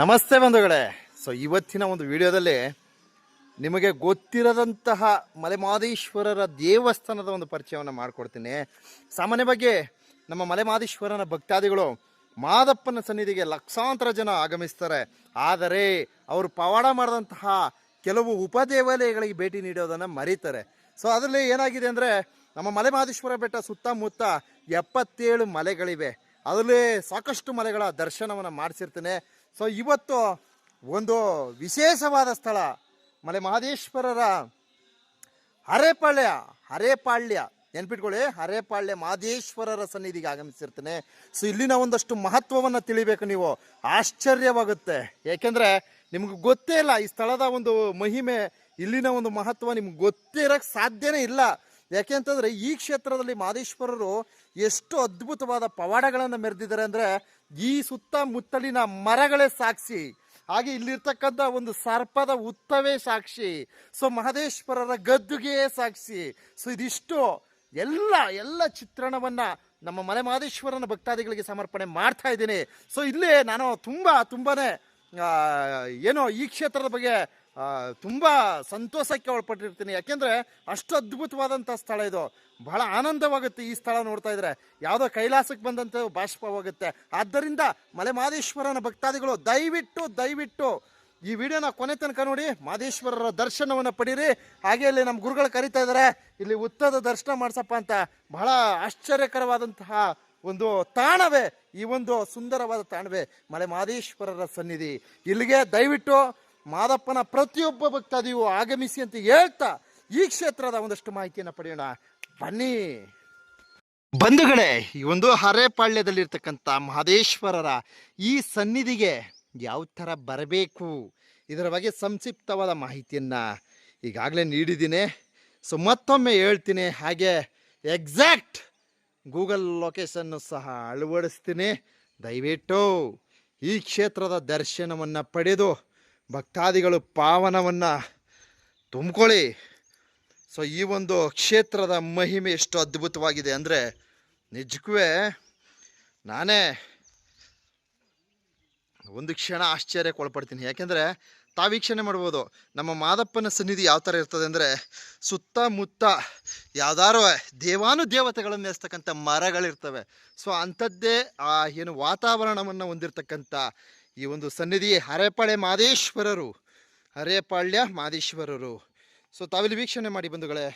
ನಮಸ್ತೆ ಬಂಧುಗಳೇ. ಸೊ ಇವತ್ತಿನ ಒಂದು ವಿಡಿಯೋದಲ್ಲಿ ನಿಮಗೆ ಗೊತ್ತಿರದಂತಹ ಮಲೆಮಾದೇಶ್ವರರ ದೇವಸ್ಥಾನದ ಒಂದು ಪರಿಚಯವನ್ನು ಮಾಡಿಕೊಡ್ತೀನಿ. ಸಾಮಾನ್ಯವಾಗಿ ನಮ್ಮ ಮಲೆಮಾದೇಶ್ವರನ ಭಕ್ತಾದಿಗಳು ಮಾದಪ್ಪನ ಸನ್ನಿಧಿಗೆ ಲಕ್ಷಾಂತರ ಜನ ಆಗಮಿಸ್ತಾರೆ. ಆದರೆ ಅವರು ಪವಾಡ ಮಾಡಿದಂತಹ ಕೆಲವು ಉಪದೇವಾಲಯಗಳಿಗೆ ಭೇಟಿ ನೀಡೋದನ್ನು ಮರೀತಾರೆ. ಸೊ ಅದರಲ್ಲಿ ಏನಾಗಿದೆ ಅಂದರೆ ನಮ್ಮ ಮಲೆಮಹದೇಶ್ವರ ಬೆಟ್ಟ ಸುತ್ತಮುತ್ತ ಎಪ್ಪತ್ತೇಳು ಮಲೆಗಳಿವೆ. ಅದರಲ್ಲಿ ಸಾಕಷ್ಟು ಮಲೆಗಳ ದರ್ಶನವನ್ನು ಮಾಡಿಸಿರ್ತೇನೆ. ಸೊ ಇವತ್ತು ಒಂದು ವಿಶೇಷವಾದ ಸ್ಥಳ, ಮಲೆ ಮಹದೇಶ್ವರರ ಹರೇಪಾಳ್ಯ ಹರೇಪಾಳ್ಯ. ನೆನ್ಪಿಟ್ಕೊಳ್ಳಿ, ಹರೇಪಾಳ್ಯ ಮಹದೇಶ್ವರರ ಸನ್ನಿಧಿಗೆ ಆಗಮಿಸಿರ್ತೇನೆ. ಸೊ ಇಲ್ಲಿನ ಒಂದಷ್ಟು ಮಹತ್ವವನ್ನು ತಿಳಿಬೇಕು ನೀವು. ಆಶ್ಚರ್ಯವಾಗುತ್ತೆ. ಯಾಕೆಂದರೆ ನಿಮ್ಗೆ ಗೊತ್ತೇ ಇಲ್ಲ, ಈ ಸ್ಥಳದ ಒಂದು ಮಹಿಮೆ, ಇಲ್ಲಿನ ಒಂದು ಮಹತ್ವ ನಿಮ್ಗೆ ಗೊತ್ತೇ ಇರೋಕ್ಕೆ ಸಾಧ್ಯನೇ ಇಲ್ಲ. ಯಾಕೆ ಅಂತಂದರೆ ಈ ಕ್ಷೇತ್ರದಲ್ಲಿ ಮಹದೇಶ್ವರರು ಎಷ್ಟು ಅದ್ಭುತವಾದ ಪವಾಡಗಳನ್ನು ಮೆರೆದಿದ್ದಾರೆ ಅಂದರೆ ಈ ಸುತ್ತಮುತ್ತಲಿನ ಮರಗಳೇ ಸಾಕ್ಷಿ. ಹಾಗೆ ಇಲ್ಲಿರ್ತಕ್ಕಂಥ ಒಂದು ಸರ್ಪದ ಉತ್ತವೇ ಸಾಕ್ಷಿ. ಸೊ ಮಹದೇಶ್ವರರ ಗದ್ದುಗೆಯೇ ಸಾಕ್ಷಿ. ಸೊ ಇದಿಷ್ಟು ಎಲ್ಲ ಎಲ್ಲ ಚಿತ್ರಣವನ್ನ ನಮ್ಮ ಮಲೆ ಮಹದೇಶ್ವರನ ಭಕ್ತಾದಿಗಳಿಗೆ ಸಮರ್ಪಣೆ ಮಾಡ್ತಾ ಇದ್ದೀನಿ. ಸೊ ಇಲ್ಲಿ ನಾನು ತುಂಬ ತುಂಬಾನೇ ಆ, ಏನೋ ಈ ಕ್ಷೇತ್ರದ ಬಗ್ಗೆ ತುಂಬ ಸಂತೋಷಕ್ಕೆ ಒಳಪಟ್ಟಿರ್ತೀನಿ. ಯಾಕೆಂದರೆ ಅಷ್ಟು ಅದ್ಭುತವಾದಂಥ ಸ್ಥಳ ಇದು. ಬಹಳ ಆನಂದವಾಗುತ್ತೆ ಈ ಸ್ಥಳ ನೋಡ್ತಾ ಇದ್ರೆ. ಯಾವುದೋ ಕೈಲಾಸಕ್ಕೆ ಬಂದಂಥ ಬಾಷ್ಪವಾಗುತ್ತೆ ಆದ್ದರಿಂದ ಮಲೆ ಮಹದೇಶ್ವರನ ಭಕ್ತಾದಿಗಳು, ದಯವಿಟ್ಟು ದಯವಿಟ್ಟು ಈ ವಿಡಿಯೋನ ಕೊನೆ ತನಕ ನೋಡಿ, ಮಾದೇಶ್ವರರ ದರ್ಶನವನ್ನು ಪಡೀರಿ. ಹಾಗೆ ಇಲ್ಲಿ ನಮ್ಮ ಗುರುಗಳು ಕರಿತಾ ಇದ್ದಾರೆ ಇಲ್ಲಿ ಉತ್ತದ ದರ್ಶನ ಮಾಡಿಸಪ್ಪ ಅಂತ ಬಹಳ ಆಶ್ಚರ್ಯಕರವಾದಂತಹ ಒಂದು ತಾಣವೇ. ಈ ಒಂದು ಸುಂದರವಾದ ತಾಣವೇ ಮಲೆ ಮಾದೇಶ್ವರರ ಸನ್ನಿಧಿ. ಇಲ್ಲಿಗೆ ದಯವಿಟ್ಟು ಮಾದಪ್ಪನ ಪ್ರತಿಯೊಬ್ಬ ಭಕ್ತಾದಿಯು ಆಗಮಿಸಿ ಅಂತ ಹೇಳ್ತಾ ಈ ಕ್ಷೇತ್ರದ ಒಂದಷ್ಟು ಮಾಹಿತಿಯನ್ನು ಪಡೆಯೋಣ. ಬನ್ನಿ. ಬಂಧುಗಳೇ ಈ ಒಂದು ಹರೇಪಾಳ್ಯದಲ್ಲಿರ್ತಕ್ಕಂಥ ಮಹದೇಶ್ವರರ ಈ ಸನ್ನಿಧಿಗೆ ಯಾವ ಥರ ಬರಬೇಕು? ಇದರ ಬಗ್ಗೆ ಸಂಕ್ಷಿಪ್ತವಾದ ಮಾಹಿತಿಯನ್ನು ಈಗಾಗಲೇ ನೀಡಿದ್ದೀನಿ. ಸೊ, ಮತ್ತೊಮ್ಮೆ ಹೇಳ್ತೀನಿ, ಹಾಗೆ ಎಕ್ಸಾಕ್ಟ್ ಗೂಗಲ್ ಲೊಕೇಶನ್ನು ಸಹ ಅಳವಡಿಸ್ತೀನಿ. ದಯವಿಟ್ಟು ಈ ಕ್ಷೇತ್ರದ ದರ್ಶನವನ್ನು ಪಡೆದು ಭಕ್ತಾದಿಗಳು ಪಾವನವನ್ನು ತುಂಬಿಕೊಳ್ಳಿ. ಸೊ ಈ ಒಂದು ಕ್ಷೇತ್ರದ ಮಹಿಮೆ ಎಷ್ಟು ಅದ್ಭುತವಾಗಿದೆ ಅಂದರೆ ನಿಜಕ್ಕೂ ನಾನೇ ಒಂದು ಕ್ಷಣ ಆಶ್ಚರ್ಯಕ್ಕೆ ಒಳಪಡ್ತೀನಿ ಯಾಕೆಂದರೆ ತಾವೀಕ್ಷಣೆ ವೀಕ್ಷಣೆ ಮಾಡ್ಬೋದು, ನಮ್ಮ ಮಾದಪ್ಪನ ಸನ್ನಿಧಿ ಯಾವ ಥರ ಇರ್ತದೆ ಅಂದರೆ ಸುತ್ತಮುತ್ತ ಯಾವ್ದಾರು ದೇವಾನು ದೇವತೆಗಳನ್ನು ನೆಲೆಸ್ತಕ್ಕಂಥ ಮರಗಳಿರ್ತವೆ. ಸೊ ಅಂಥದ್ದೇ ಆ ಏನು ವಾತಾವರಣವನ್ನು ಹೊಂದಿರತಕ್ಕಂಥ ಈ ಒಂದು ಸನ್ನಿಧಿ ಹರೇಪಾಳೆ ಮಾದೇಶ್ವರರು. ಹರೇಪಾಳ್ಯ ಮಾದೇಶ್ವರರು. ಸೊ ತಾವಿಲ್ಲಿ ವೀಕ್ಷಣೆ ಮಾಡಿ ಬಂಧುಗಳೇ,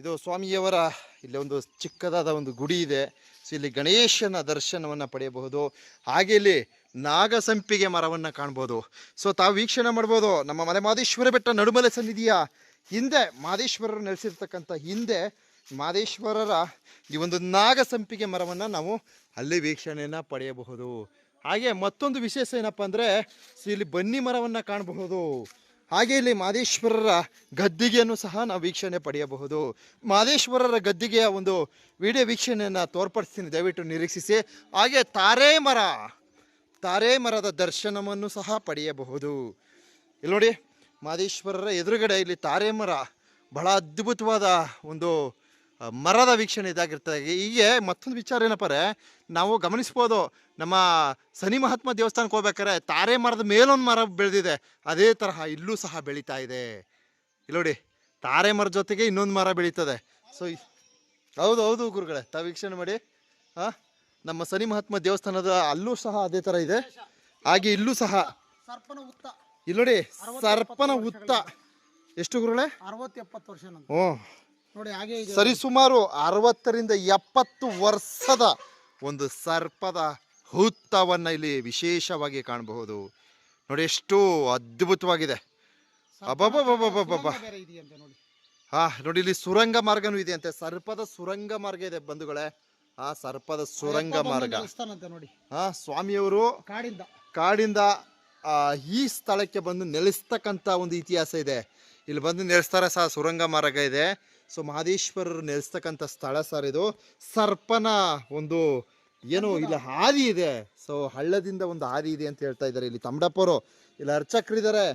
ಇದು ಸ್ವಾಮಿಯವರ ಇಲ್ಲಿ ಒಂದು ಚಿಕ್ಕದಾದ ಒಂದು ಗುಡಿ ಇದೆ. ಸೊ ಇಲ್ಲಿ ಗಣೇಶನ ದರ್ಶನವನ್ನು ಪಡೆಯಬಹುದು. ಹಾಗೆ ಇಲ್ಲಿ ನಾಗಸಂಪಿಗೆ ಮರವನ್ನು ಕಾಣ್ಬೋದು. ಸೊ ತಾವು ವೀಕ್ಷಣೆ ಮಾಡ್ಬೋದು, ನಮ್ಮ ಮಲೆ ಮಾದೇಶ್ವರ ಬೆಟ್ಟ ನಡುಮಲೆ ಸನ್ನಿಧಿಯ ಹಿಂದೆ ಮಾದೇಶ್ವರರು ನೆಲೆಸಿರ್ತಕ್ಕಂಥ ಹಿಂದೆ ಮಾದೇಶ್ವರರ ಈ ಒಂದು ನಾಗಸಂಪಿಗೆ ಮರವನ್ನು ನಾವು ಅಲ್ಲಿ ವೀಕ್ಷಣೆಯನ್ನು ಪಡೆಯಬಹುದು. ಹಾಗೆ ಮತ್ತೊಂದು ವಿಶೇಷ ಏನಪ್ಪ ಅಂದರೆ ಇಲ್ಲಿ ಬನ್ನಿ ಮರವನ್ನು ಕಾಣಬಹುದು. ಹಾಗೆ ಇಲ್ಲಿ ಮಾದೇಶ್ವರರ ಗದ್ದಿಗೆಯನ್ನು ಸಹ ನಾವು ವೀಕ್ಷಣೆ ಪಡೆಯಬಹುದು. ಮಾದೇಶ್ವರರ ಗದ್ದಿಗೆಯ ಒಂದು ವಿಡಿಯೋ ವೀಕ್ಷಣೆಯನ್ನು ತೋರ್ಪಡಿಸ್ತೀನಿ, ದಯವಿಟ್ಟು ನಿರೀಕ್ಷಿಸಿ. ಹಾಗೆ ತಾರೆ ಮರ, ತಾರೆ ಮರದ ದರ್ಶನವನ್ನು ಸಹ ಪಡೆಯಬಹುದು. ಇಲ್ಲಿ ನೋಡಿ, ಮಾದೇಶ್ವರರ ಎದುರುಗಡೆ ಇಲ್ಲಿ ತಾರೆ ಮರ, ಬಹಳ ಅದ್ಭುತವಾದ ಒಂದು ಮರದ ವೀಕ್ಷಣೆ ಇದಾಗಿರ್ತದೆ. ಹೀಗೆ ಮತ್ತೊಂದು ವಿಚಾರ ಏನಪ್ಪ ನಾವು ಗಮನಿಸ್ಬೋದು ನಮ್ಮ ಸನಿ ಮಹಾತ್ಮ ದೇವಸ್ಥಾನಕ್ಕೆ ಹೋಗ್ಬೇಕಾರೆ ತಾರೆ ಮರದ ಮೇಲೊಂದು ಮರ ಬೆಳೆದಿದೆ. ಅದೇ ತರಹ ಇಲ್ಲೂ ಸಹ ಬೆಳೀತಾ ಇದೆ. ಇಲ್ಲೋಡಿ ನೋಡಿ ತಾರೆ ಮರದ ಜೊತೆಗೆ ಇನ್ನೊಂದು ಮರ ಬೆಳೀತದೆ. ಸೊ ಹೌದು ಹೌದು ಗುರುಗಳೇ ತಾವು ವೀಕ್ಷಣೆ ಮಾಡಿ. ಹಾಂ ನಮ್ಮ ಸನಿ ಮಹಾತ್ಮ ದೇವಸ್ಥಾನದ ಅಲ್ಲೂ ಸಹ ಅದೇ ಥರ ಇದೆ. ಹಾಗೆ ಇಲ್ಲೂ ಸಹ ಸರ್ಪನ ಉತ್ತ ಇಲ್ಲಿ ನೋಡಿ ಸರ್ಪನ ಉತ್ತ ಎಷ್ಟು ಗುರುಗಳೇ? ಅರವತ್ತು ಎಪ್ಪತ್ತು ವರ್ಷ ಹ್ಞೂ ನೋಡಿ ಹಾಗೆ ಇದೆ ಸರಿಸುಮಾರು ಅರವತ್ತರಿಂದ ಎಪ್ಪತ್ತು ವರ್ಷದ ಒಂದು ಸರ್ಪದ ಹುತ್ತವನ್ನು ಇಲ್ಲಿ ವಿಶೇಷವಾಗಿ ಕಾಣಬಹುದು. ನೋಡಿ ಎಷ್ಟು ಅದ್ಭುತವಾಗಿದೆ. ಬೇರೆ ಇದೆಯಂತೆ ನೋಡಿ. ಹಾ ನೋಡಿ ಇಲ್ಲಿ ಸುರಂಗ ಮಾರ್ಗನೂ ಇದೆ ಅಂತೆ ಸರ್ಪದ ಸುರಂಗ ಮಾರ್ಗ ಇದೆ ಬಂಧುಗಳೇ. ಆ ಸರ್ಪದ ಸುರಂಗ ಮಾರ್ಗ. ನೋಡಿ. ಹಾ ಸ್ವಾಮಿಯವರು ಕಾಡಿಂದ. ಕಾಡಿಂದ ಆ, ಈ ಸ್ಥಳಕ್ಕೆ ಬಂದು ನೆಲೆಸ್ತಕ್ಕಂಥ ಒಂದು ಇತಿಹಾಸ ಇದೆ. ಇಲ್ಲಿ ಬಂದು ನೆಲೆಸ್ತಾರೆ ಸಹ ಸುರಂಗ ಮಾರ್ಗ ಇದೆ. ಸೊ ಮಹದೇಶ್ವರರು ನೆಲೆಸ್ತಕ್ಕಂಥ ಸ್ಥಳ ಸರ್ ಇದು. ಸರ್ಪನ ಒಂದು ಏನು ಇಲ್ಲಿ ಹಾದಿ ಇದೆ. ಸೊ ಹಳ್ಳದಿಂದ ಒಂದು ಹಾದಿ ಇದೆ ಅಂತ ಹೇಳ್ತಾ ಇದ್ದಾರೆ ಇಲ್ಲಿ ತಮ್ಮಡಪ್ಪರು ಇಲ್ಲಿ ಅರ್ಚಕರಿದ್ದಾರೆ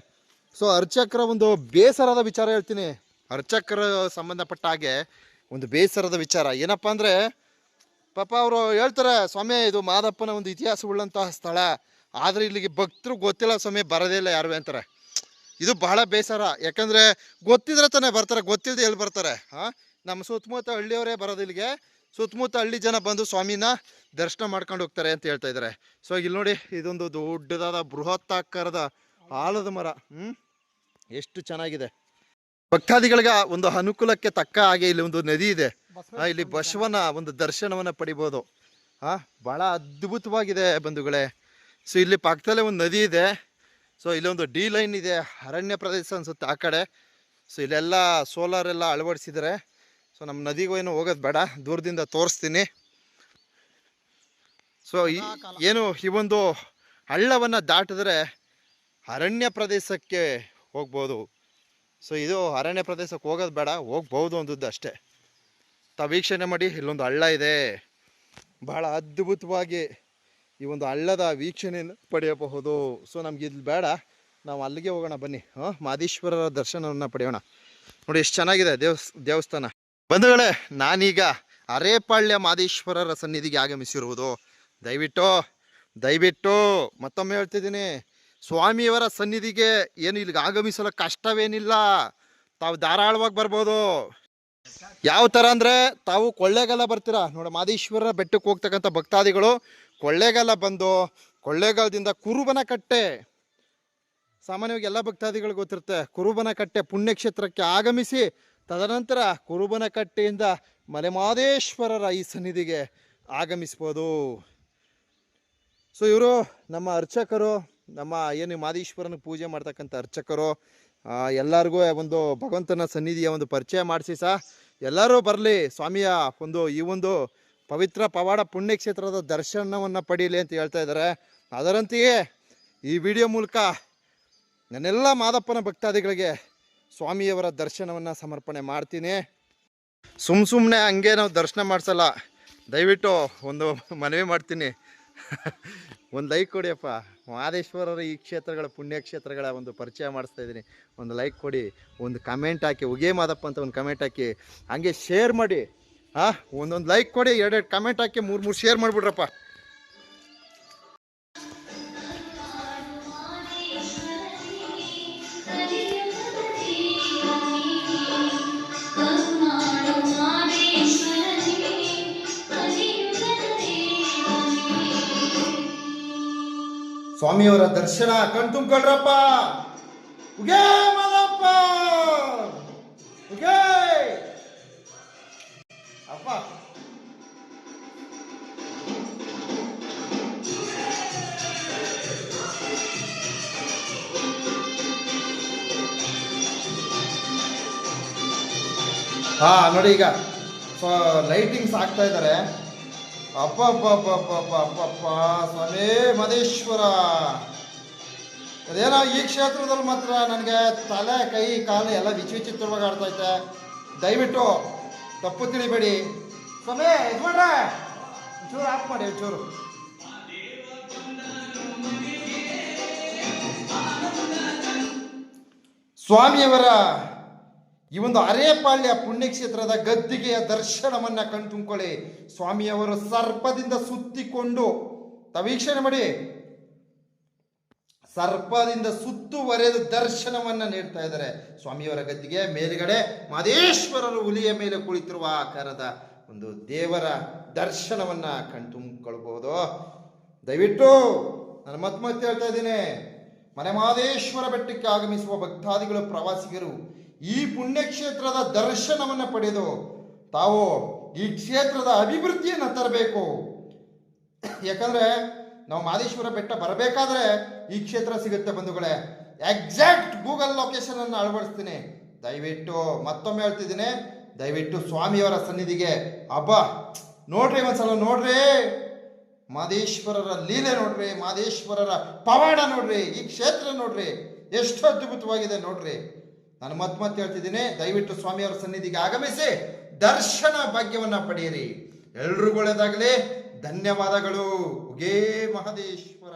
ಸೊ ಅರ್ಚಕರ ಒಂದು ಬೇಸರದ ವಿಚಾರ ಹೇಳ್ತೀನಿ. ಅರ್ಚಕರ ಸಂಬಂಧಪಟ್ಟ ಹಾಗೆ ಒಂದು ಬೇಸರದ ವಿಚಾರ. ಏನಪ್ಪ ಅಂದರೆ ಪಾಪ ಅವರು ಹೇಳ್ತಾರೆ ಸ್ವಾಮಿ ಇದು ಮಾದಪ್ಪನ ಒಂದು ಇತಿಹಾಸ ಉಳ್ಳಂತಹ ಸ್ಥಳ. ಆದರೆ ಇಲ್ಲಿಗೆ ಭಕ್ತರು ಗೊತ್ತಿಲ್ಲ ಸ್ವಾಮಿ ಬರೋದೇ ಇಲ್ಲ ಯಾರು ಅಂತಾರೆ. ಇದು ಬಹಳ ಬೇಸರ. ಯಾಕಂದರೆ ಗೊತ್ತಿದ್ರೆ ತಾನೇ ಬರ್ತಾರೆ ಗೊತ್ತಿಲ್ಲದೆ ಎಲ್ಲಿ ಬರ್ತಾರೆ? ಹಾಂ? ನಮ್ಮ ಸುತ್ತಮುತ್ತ ಹಳ್ಳಿಯವರೇ ಬರೋದು ಇಲ್ಲಿಗೆ. ಸುತ್ತಮುತ್ತ ಹಳ್ಳಿ ಜನ ಬಂದು ಸ್ವಾಮಿನ ದರ್ಶನ ಮಾಡ್ಕೊಂಡು ಹೋಗ್ತಾರೆ ಅಂತ ಹೇಳ್ತಾ ಇದ್ದಾರೆ ಸೊ ಇಲ್ಲಿ ನೋಡಿ, ಇದೊಂದು ದೊಡ್ಡದಾದ ಬೃಹತ್ತಾಕಾರದ ಆಲದ ಮರ. ಹ್ಞೂ ಎಷ್ಟು ಚೆನ್ನಾಗಿದೆ. ಭಕ್ತಾದಿಗಳಿಗೆ ಒಂದು ಅನುಕೂಲಕ್ಕೆ ತಕ್ಕ ಹಾಗೆ ಇಲ್ಲಿ ಒಂದು ನದಿ ಇದೆ. ಇಲ್ಲಿ ಬಸವನ ಒಂದು ದರ್ಶನವನ್ನು ಪಡಿಬೋದು. ಹಾಂ? ಭಾಳ ಅದ್ಭುತವಾಗಿದೆ ಬಂಧುಗಳೇ. ಸೊ ಇಲ್ಲಿ ಪಕ್ಕದಲ್ಲೇ ಒಂದು ನದಿ ಇದೆ. ಸೊ ಇಲ್ಲೊಂದು ಡಿ ಲೈನ್ ಇದೆ ಅರಣ್ಯ ಪ್ರದೇಶ ಅನ್ಸುತ್ತೆ ಆ ಕಡೆ. ಸೊ ಇಲ್ಲೆಲ್ಲ ಸೋಲಾರ್ ಎಲ್ಲ ಅಳವಡಿಸಿದ್ದಾರೆ ಸೊ ನಮ್ಮ ನದಿಗೂ ಏನು ಹೋಗೋದು ಬೇಡ ದೂರದಿಂದ ತೋರಿಸ್ತೀನಿ. ಸೊ ಈ ಏನು ಈ ಒಂದು ಹಳ್ಳವನ್ನು ದಾಟಿದ್ರೆ ಅರಣ್ಯ ಪ್ರದೇಶಕ್ಕೆ ಹೋಗ್ಬೋದು. ಸೊ ಇದು ಅರಣ್ಯ ಪ್ರದೇಶಕ್ಕೆ ಹೋಗೋದು ಬೇಡ ಹೋಗ್ಬೋದು ಅಂದದ್ದು ಅಷ್ಟೇ. ತ ವೀಕ್ಷಣೆ ಮಾಡಿ ಇಲ್ಲೊಂದು ಹಳ್ಳ ಇದೆ. ಬಹಳ ಅದ್ಭುತವಾಗಿ ಈ ಒಂದು ಹಳ್ಳದ ವೀಕ್ಷಣೆಯನ್ನು ಪಡೆಯಬಹುದು. ಸೊ ನಮ್ಗೆ ಇಲ್ಲಿ ಬೇಡ. ನಾವು ಅಲ್ಲಿಗೆ ಹೋಗೋಣ, ಬನ್ನಿ. ಹಾಂ, ಮಾದೇಶ್ವರರ ದರ್ಶನವನ್ನು ಪಡೆಯೋಣ. ನೋಡಿ, ಎಷ್ಟು ಚೆನ್ನಾಗಿದೆ ದೇವಸ್, ದೇವಸ್ಥಾನ. ಬಂಧುಗಳೇ, ನಾನೀಗ ಅರೇಪಾಳ್ಯ ಮಾದೇಶ್ವರರ ಸನ್ನಿಧಿಗೆ ಆಗಮಿಸಿರುವುದು. ದಯವಿಟ್ಟು ದಯವಿಟ್ಟು ಮತ್ತೊಮ್ಮೆ ಹೇಳ್ತಿದ್ದೀನಿ. ಸ್ವಾಮಿಯವರ ಸನ್ನಿಧಿಗೆ ಏನು ಇಲ್ಲಿಗೆ ಆಗಮಿಸಲು ಕಷ್ಟವೇನಿಲ್ಲ. ತಾವು ಧಾರಾಳವಾಗಿ ಬರ್ಬೋದು. ಯಾವ ಥರ ಅಂದರೆ, ತಾವು ಕೊಳ್ಳೆಗೆಲ್ಲ ಬರ್ತೀರಾ? ನೋಡಿ ಮಾದೇಶ್ವರ ಬೆಟ್ಟಕ್ಕೆ ಹೋಗ್ತಕ್ಕಂಥ ಭಕ್ತಾದಿಗಳು ಕೊಳ್ಳೇಗಾಲ ಬಂದು ಕೊಳ್ಳೇಗಾಲದಿಂದ ಕುರುಬನ ಕಟ್ಟೆ ಸಾಮಾನ್ಯವಾಗಿ ಎಲ್ಲ ಭಕ್ತಾದಿಗಳು ಗೊತ್ತಿರುತ್ತೆ ಕುರುಬನ ಕಟ್ಟೆ ಪುಣ್ಯಕ್ಷೇತ್ರಕ್ಕೆ ಆಗಮಿಸಿ ತದನಂತರ ಕುರುಬನ ಕಟ್ಟೆಯಿಂದ ಮಲೆಮಾದೇಶ್ವರರ ಈ ಸನ್ನಿಧಿಗೆ ಆಗಮಿಸ್ಬೋದು. ಸೊ, ಇವರು ನಮ್ಮ ಅರ್ಚಕರು, ನಮ್ಮ ಏನು ಮಾದೇಶ್ವರನ ಪೂಜೆ ಮಾಡ್ತಕ್ಕಂಥ ಅರ್ಚಕರು ಎಲ್ಲರಿಗೂ ಒಂದು ಭಗವಂತನ ಸನ್ನಿಧಿಯ ಒಂದು ಪರಿಚಯ ಮಾಡಿಸಿ ಸಹ ಎಲ್ಲರೂ ಬರಲಿ, ಸ್ವಾಮಿಯ ಒಂದು ಈ ಒಂದು ಪವಿತ್ರ ಪವಾಡ ಪುಣ್ಯಕ್ಷೇತ್ರದ ದರ್ಶನವನ್ನು ಪಡೀಲಿ ಅಂತ ಹೇಳ್ತಾ ಇದ್ದಾರೆ ಅದರಂತೆಯೇ ಈ ವಿಡಿಯೋ ಮೂಲಕ ನನ್ನೆಲ್ಲ ಮಾದಪ್ಪನ ಭಕ್ತಾದಿಗಳಿಗೆ ಸ್ವಾಮಿಯವರ ದರ್ಶನವನ್ನು ಸಮರ್ಪಣೆ ಮಾಡ್ತೀನಿ. ಸುಮ್ಮ ಸುಮ್ಮನೆ ಹಂಗೆ ನಾವು ದರ್ಶನ ಮಾಡಿಸಲ್ಲ, ದಯವಿಟ್ಟು ಒಂದು ಮನವಿ ಮಾಡ್ತೀನಿ. ಒಂದು ಲೈಕ್ ಕೊಡಿಯಪ್ಪ ಮಹದೇಶ್ವರರ ಈ ಕ್ಷೇತ್ರಗಳ ಪುಣ್ಯಕ್ಷೇತ್ರಗಳ ಒಂದು ಪರಿಚಯ ಮಾಡಿಸ್ತಾ ಇದ್ದೀನಿ. ಒಂದು ಲೈಕ್ ಕೊಡಿ, ಒಂದು ಕಮೆಂಟ್ ಹಾಕಿ, ಉಗೇ ಮಾದಪ್ಪ ಅಂತ ಒಂದು ಕಮೆಂಟ್ ಹಾಕಿ, ಹಂಗೆ ಶೇರ್ ಮಾಡಿ. ಹಾಂ ಒಂದೊಂದು ಲೈಕ್ ಕೊಡಿ ಎರಡೆರಡು ಕಮೆಂಟ್ ಹಾಕಿ ಮೂರು ಮೂರು ಶೇರ್ ಮಾಡಿಬಿಡ್ರಪ್ಪ. ಸ್ವಾಮಿಯವರ ದರ್ಶನ ಕಣ್ ಹಾ, ನೋಡಿ ಈಗ. ಸೊ ಲೈಟಿಂಗ್ಸ್ ಆಗ್ತಾ ಇದ್ದಾರೆ ಅಪ್ಪ ಅಪ್ಪ ಅಪ್ಪ ಅಪ್ಪ ಸ್ವಾಮಿ ಮದೇಶ್ವರ ಅದೇನೋ ಈ ಕ್ಷೇತ್ರದಲ್ಲಿ ಮಾತ್ರ ನನಗೆ ತಲೆ, ಕೈ, ಕಾಲು ಎಲ್ಲ ವಿಚಿ ವಿಚಿತ್ರವಾಗಿ ಇದೆ ದಯವಿಟ್ಟು ತಪ್ಪು ತಿಳಿಬೇಡಿ. ಸ್ವಾಮಿ, ಇದು ಮಾಡ್ರೆ. ಒಂಚೂರು ಆಫ್ ಮಾಡಿ ಚೂರು ಸ್ವಾಮಿಯವರ ಈ ಒಂದು ಅರೇಪಾಳ್ಯ ಪುಣ್ಯಕ್ಷೇತ್ರದ ಗದ್ದಿಗೆಯ ದರ್ಶನವನ್ನ ಕಣ್ತುಂಕೊಳ್ಳಿ ಸ್ವಾಮಿಯವರು ಸರ್ಪದಿಂದ ಸುತ್ತಿಕೊಂಡು ತವೀಕ್ಷಣೆ ಮಾಡಿ. ಸರ್ಪದಿಂದ ಸುತ್ತುವರೆದು ದರ್ಶನವನ್ನ ನೀಡ್ತಾ ಇದ್ದಾರೆ. ಸ್ವಾಮಿಯವರ ಗದ್ದಿಗೆ ಮೇಲುಗಡೆ ಮಾದೇಶ್ವರರು ಹುಲಿಯ ಮೇಲೆ ಕುಳಿತಿರುವ ಆಕಾರದ ಒಂದು ದೇವರ ದರ್ಶನವನ್ನ ಕಣ್ತುಂಬಿಕೊಳ್ಬಹುದು. ದಯವಿಟ್ಟು ನಾನು ಮತ್ತೆ ಹೇಳ್ತಾ ಇದ್ದೀನಿ. ಮನೆಮಾದೇಶ್ವರ ಬೆಟ್ಟಕ್ಕೆ ಆಗಮಿಸುವ ಭಕ್ತಾದಿಗಳು, ಪ್ರವಾಸಿಗರು ಈ ಪುಣ್ಯಕ್ಷೇತ್ರದ ದರ್ಶನವನ್ನು ಪಡೆದು ತಾವು ಈ ಕ್ಷೇತ್ರದ ಅಭಿವೃದ್ಧಿಯನ್ನು ತರಬೇಕು. ಯಾಕಂದ್ರೆ ನಾವು ಮಾದೇಶ್ವರ ಬೆಟ್ಟ ಬರಬೇಕಾದ್ರೆ ಈ ಕ್ಷೇತ್ರ ಸಿಗುತ್ತೆ ಬಂಧುಗಳೇ. ಎಕ್ಸಾಕ್ಟ್ ಗೂಗಲ್ ಲೊಕೇಶನ್ ಅನ್ನು ಅಳವಡಿಸ್ತೀನಿ. ದಯವಿಟ್ಟು ಮತ್ತೊಮ್ಮೆ ಹೇಳ್ತಿದ್ದೀನಿ. ದಯವಿಟ್ಟು ಸ್ವಾಮಿಯವರ ಸನ್ನಿಧಿಗೆ ಹಬ್ಬ ನೋಡ್ರಿ ಒಂದ್ಸಲ ನೋಡ್ರಿ. ಮಾದೇಶ್ವರರ ಲೀಲೆ ನೋಡ್ರಿ, ಮಾದೇಶ್ವರರ ಪವಾಡ ನೋಡ್ರಿ, ಈ ಕ್ಷೇತ್ರ ನೋಡ್ರಿ. ಎಷ್ಟು ಅದ್ಭುತವಾಗಿದೆ ನೋಡ್ರಿ. ನಾನು ಮತ್ತೆ ಮತ್ತೆ ಹೇಳ್ತಿದ್ದೀನಿ, ದಯವಿಟ್ಟು ಸ್ವಾಮಿಯವರ ಸನ್ನಿಧಿಗೆ ಆಗಮಿಸಿ, ದರ್ಶನ ಭಾಗ್ಯವನ್ನ ಪಡೆಯಿರಿ. ಎಲ್ರಿಗೂ ಧನ್ಯವಾದಗಳು. ಉಗೇ ಮಹದೇಶ್ವರ.